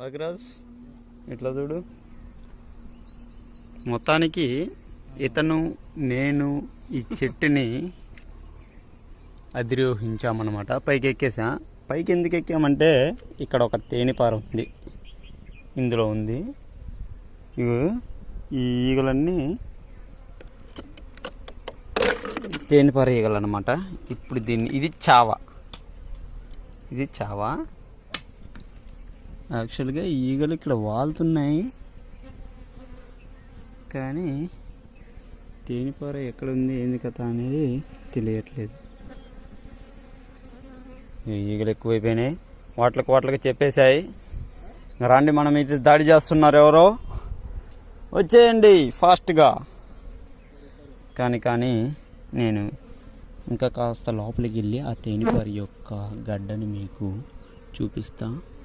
భగరాజ్ ఇట్లా చూడు. మొత్తానికి ఇతను నేను ఈ చెట్టుని అధిరోహించామన్నమాట. పైకి ఎక్కేసా పైకి ఎందుకు ఎక్కామంటే ఇక్కడ ఒక తేనెపార ఉంది. ఇందులో ఉంది. ఇవి ఈ ఈగలన్నీ తేనెపార ఈగలు అనమాట ఇప్పుడు దీన్ని ఇది చావా. ఇది చావా. యాక్చువల్గా ఈగలు ఇక్కడ వాలుతున్నాయి కానీ తేనెపార ఎక్కడ ఉంది ఏంది కథ అనేది తెలియట్లేదు. ఈగలు ఎక్కువైపోయినాయి. వాటికి వాటికి చెప్పేశాయి. రాండి రండి మనం ఇది దాడి చేస్తున్నారు ఎవరో. వచ్చేయండి ఫాస్ట్గా. కానీ కానీ నేను ఇంకా కాస్త లోపలికి వెళ్ళి ఆ తేనిపారి యొక్క గడ్డని మీకు చూపిస్తాను